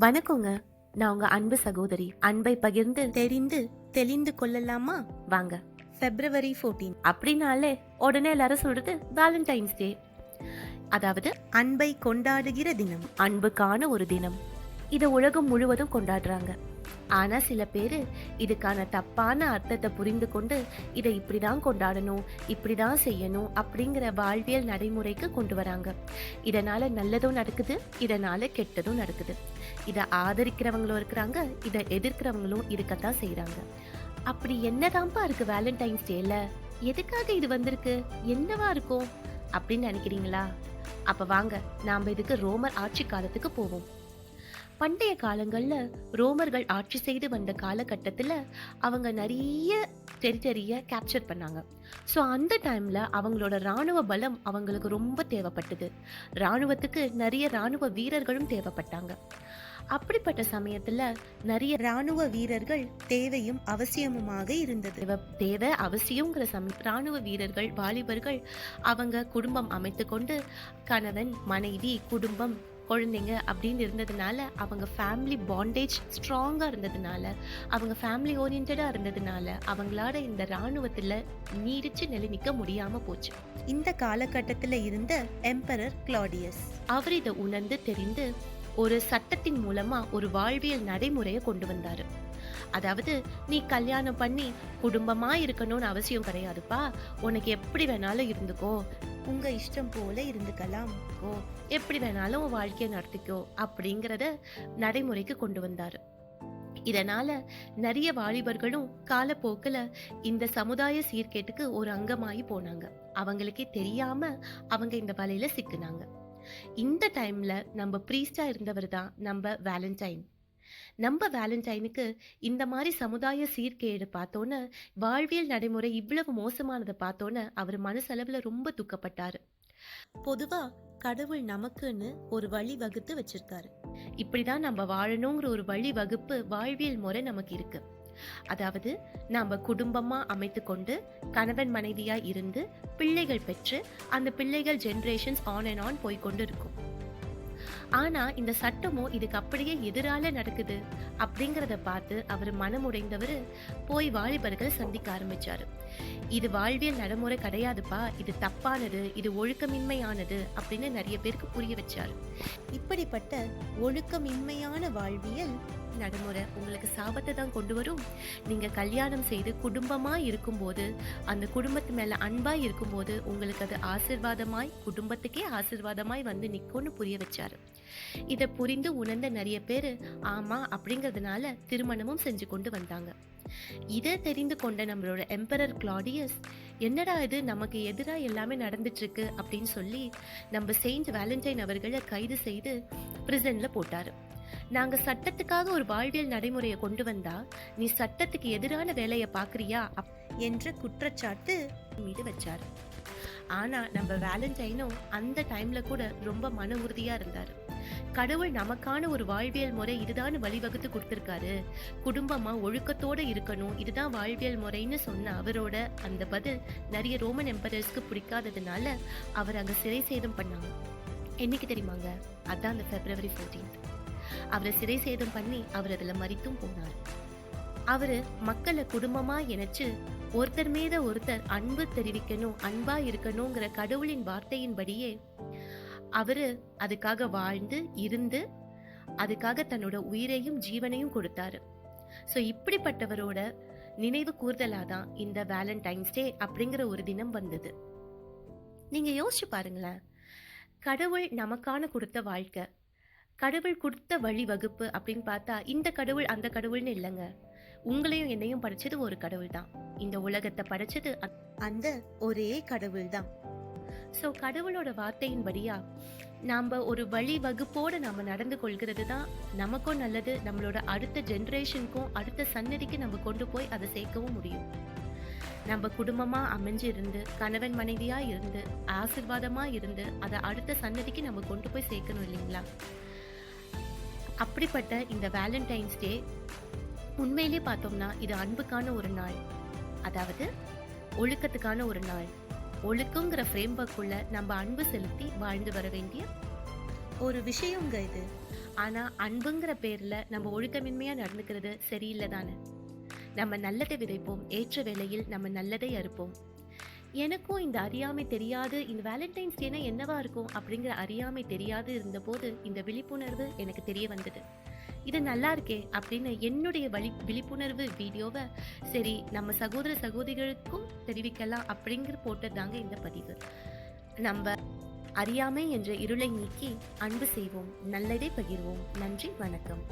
வணக்கங்க. நான் உங்க அன்பு சகோதரி. அன்பை பகிர்ந்து தெரிந்து தெளிந்து கொள்ளலாமா? வாங்க. பிப்ரவரி 14 அப்படின்னாலே உடனே எல்லாரும் சொல்றது வேலண்டைன்ஸ் டே அதாவது அன்பை கொண்டாடுகிற தினம். அன்புக்கான ஒரு தினம். இதை உலகம் முழுவதும் கொண்டாடுறாங்க. ஆனா சில பேர் இதுக்கான தப்பான அர்த்தத்தை புரிந்து கொண்டு இதை இப்படிதான் கொண்டாடணும் இப்படிதான் செய்யணும் அப்படிங்கிற வாழ்வியல் நடைமுறைக்கு கொண்டு வராங்க. இதனால நல்லதும் நடக்குது இதனால கெட்டதும் நடக்குது. இதை ஆதரிக்கிறவங்களும் இருக்கிறாங்க இதை எதிர்க்கிறவங்களும் இருக்கத்தான் செய்யறாங்க அப்படி என்னதான்ப்பா இருக்கு வேலண்டைன்ஸ் டேல? எதுக்காக இது வந்திருக்கு? என்னவா இருக்கும்? அப்படின்னு நினைக்கிறீங்களா? அப்ப வாங்க நாம இதுக்கு ரோமர் ஆட்சி காலத்துக்கு போவோம். பண்டைய காலங்களில் ரோமர்கள் ஆட்சி செய்து வந்த காலகட்டத்தில் அவங்க நிறைய டெரிட்டரியை கேப்சர் பண்ணாங்க. ஸோ அந்த டைமில் அவங்களோட ராணுவ பலம் அவங்களுக்கு ரொம்ப தேவைப்பட்டது. ராணுவத்துக்கு நிறைய ராணுவ வீரர்களும் தேவைப்பட்டாங்க. அப்படிப்பட்ட சமயத்தில் நிறைய ராணுவ வீரர்கள் தேவையும் அவசியமுமாக இருந்தது. தேவை அவசியங்கிற சமயம் ராணுவ வீரர்கள் வாலிபர்கள் அவங்க குடும்பம் அமைத்து கொண்டு கணவன் மனைவி குடும்பம் குழந்தைங்க அப்படின்னு இருந்ததுனால அவங்க ஃபேமிலி பாண்டேஜ் ஸ்ட்ராங்கா இருந்ததுனால அவங்க ஃபேமிலி ஓரியன்டா இருந்ததுனால அவங்களால இந்த ராணுவத்துல நீடிச்சு நிலைநிக்க முடியாம போச்சு. இந்த காலகட்டத்துல இருந்த எம்பரர் கிளாடியஸ் அவர் இதை உணர்ந்து தெரிந்து ஒரு சட்டத்தின் மூலமா ஒரு வாழ்வியல் நடைமுறையை கொண்டு வந்தாரு. அதாவது நீ கல்யாணம் பண்ணி குடும்பமா இருக்கணும்னு அவசியம் கிடையாதுப்பா. உனக்கு எப்படி வேணாலும் இருந்துக்கோ. உங்க இஷ்டம் போல இருந்துக்கலாம். ஓ. எப்படி வேணாலும் உன் வாழ்க்கையை நடத்திக்கோ அப்படிங்கிறத நடைமுறைக்கு கொண்டு வந்தார். இதனால நிறைய வாலிபர்களும் காலப்போக்கில் இந்த சமுதாய சீர்கேட்டுக்கு ஒரு அங்கமாயி போனாங்க. அவங்களுக்கே தெரியாம அவங்க இந்த வலையில சிக்குனாங்க. இந்த டைம்ல நம்ம ப்ரீஸ்டா இருந்தவர் தான் நம்ம வேலண்டைன் நம்ம வேலண்டைனுக்கு இந்த மாதிரி சமுதாய சீர்கேடு பார்த்தோன்னு வாழ்வியல் நடைமுறை இவ்வளவு மோசமானதை பார்த்தோன்னு அவர் மனசளவுல ரொம்ப துக்கப்பட்டாரு. பொதுவா கடவுள் நமக்குன்னு ஒரு வழி வகுத்து வச்சிருக்காரு. இப்படிதான் நம்ம வாழணுங்கிற ஒரு வழி வகுப்பு வாழ்வியல் முறை நமக்கு இருக்கு. அதாவது நாம குடும்பமா அமைத்து கொண்டு கணவன் மனைவியா இருந்து பிள்ளைகள் பெற்று அந்த பிள்ளைகள் ஜெனரேஷன்ஸ் ஆன் அண்ட் ஆன் போய்க்கொண்டு இருக்கும் ஆனா இந்த சட்டமோ இதுக்கு அப்படியே எதிரால நடக்குது அப்படிங்கறத பார்த்து அவர் மனமுடைந்தவர் போய் வாலிபர்களை சந்திக்க ஆரம்பிச்சாரு. இது வாழ்வியல் நடைமுறை கிடையாதுப்பா இது தப்பானது இது ஒழுக்கமின்மையானது அப்படின்னு நிறைய பேருக்கு புரிய வச்சார். இப்படிப்பட்ட ஒழுக்கமின்மையான வாழ்வியல் நடைமுறை உங்களுக்கு சாபத்தை தான் கொண்டு வரும். நீங்க கல்யாணம் செய்து குடும்பமா இருக்கும்போது அந்த குடும்பத்து மேல அன்பா இருக்கும்போது உங்களுக்கு அது ஆசிர்வாதமாய் குடும்பத்துக்கே ஆசிர்வாதமாய் வந்து நிக்கும்னு புரிய வச்சாரு. இதை புரிந்து உணர்ந்த நிறைய பேர் ஆமா அப்படிங்கிறதுனால திருமணமும் செஞ்சு கொண்டு வந்தாங்க. இதை தெரிந்து கொண்ட நம்மளோட எம்பரர் கிளாடியஸ் என்னடா இது நமக்கு எதிராக எல்லாமே நடந்துட்டு இருக்கு அப்படின்னு சொல்லி நம்ம செயின்ட் வேலண்டைன் அவர்களை கைது செய்து பிரிசன்ல போட்டாரு. நாங்க சட்டத்துக்காக ஒரு வாழ்வியல் நடைமுறையை கொண்டு வந்தா நீ சட்டத்துக்கு எதிரான வேலையை பாக்குறியா அப்- என்ற குற்றச்சாட்டு மீது வச்சாரு. ஆனா நம்ம வேலண்டைனும் அந்த டைம்ல கூட ரொம்ப மன உறுதியா இருந்தாரு. கடவுள் நமக்கான ஒரு வாழ்வியல் முறை இதுதான் வழிவகுத்து கொடுத்திருக்காரு. குடும்பமா ஒழுக்கத்தோட இருக்கணும். இதுதான் வாழ்வியல் முறைன்னு சொன்ன அவரோட அந்த பதில் நிறைய ரோமன் எம்பரர்ஸ்க்கு பிடிக்காததுனால அவர் அங்க சிறை சேதம் பண்ணாங்க. என்னைக்கு தெரியுமாங்க? அதான் அந்த பிப்ரவரி 14th அவரை சிறை சேதம் பண்ணி அவர் அதுல மறித்தும் போனார். அவரு மக்களை குடும்பமா இணைச்சு ஒருத்தர் மீத ஒருத்தர் அன்பு தெரிவிக்கணும் அன்பா இருக்கணுங்கிற கடவுளின் வார்த்தையின்படியே அவரு அதுக்காக வாழ்ந்து இருந்து அதுக்காக தன்னோட உயிரையும் ஜீவனையும் கொடுத்தாரு. ஸோ இப்படிப்பட்டவரோட நினைவு கூர்தலா தான் இந்த வேலண்டைன்ஸ் டே அப்படிங்கிற ஒரு தினம் வந்தது. நீங்க யோசிச்சு பாருங்களேன். கடவுள் நமக்கான கொடுத்த வாழ்க்கை. கடவுள் கொடுத்த வழி வகுப்பு அப்படின்னு பார்த்தா இந்த கடவுள் அந்த கடவுள்னு இல்லைங்க. உங்களையும் என்னையும் படைச்சது ஒரு கடவுள் தான் இந்த உலகத்தை படைச்சது அ- அந்த ஒரே கடவுள் தான் ஸோ கடவுளோட வார்த்தையின்படியா நாம் ஒரு வழி வகுப்போடு நாம் நடந்து கொள்கிறது தான் நமக்கும் நல்லது நம்மளோட அடுத்த ஜென்ரேஷனுக்கும் அடுத்த சன்னதிக்கு நம்ம கொண்டு போய் அதை சேர்க்கவும் முடியும். நம்ம குடும்பமாக அமைஞ்சு இருந்து கணவன் மனைவியாக இருந்து ஆசிர்வாதமாக இருந்து அதை அடுத்த சன்னதிக்கு நம்ம கொண்டு போய் சேர்க்கணும் இல்லைங்களா? அப்படிப்பட்ட இந்த வேலண்டைன்ஸ் டே உண்மையிலே பார்த்தோம்னா இது அன்புக்கான ஒரு நாள். அதாவது ஒழுக்கத்துக்கான ஒரு நாள். ஒழுக்கங்கிற ஃப்ரேம் ஒர்க்குள்ள நம்ம அன்பு செலுத்தி வாழ்ந்து வர வேண்டிய ஒரு விஷயங்க இது. ஆனா அன்புங்கிற பேர்ல நம்ம ஒழுக்கமின்மையா நடந்துக்கிறது சரியில்லை தானே? நம்ம நல்லதை விதைப்போம் ஏற்ற வேளையில் நம்ம நல்லதை அறுப்போம். எனக்கும் இந்த அறியாமை தெரியாது இந்த வேலண்டைன்ஸ் டேனா என்னவா இருக்கும் அப்படிங்கிற அறியாமை தெரியாது இருந்தபோது இந்த விழிப்புணர்வு எனக்கு தெரிய வந்தது. இது நல்லா இருக்கே அப்படின்னு என்னுடைய வழி விழிப்புணர்வு வீடியோவை சரி நம்ம சகோதர சகோதரிகளுக்கும் தெரிவிக்கலாம் அப்படிங்கிற போட்டதாங்க இந்த பதிவு. நம்ம அறியாமை என்ற இருளை நீக்கி அன்பு செய்வோம் நல்லதை பகிர்வோம். நன்றி வணக்கம்.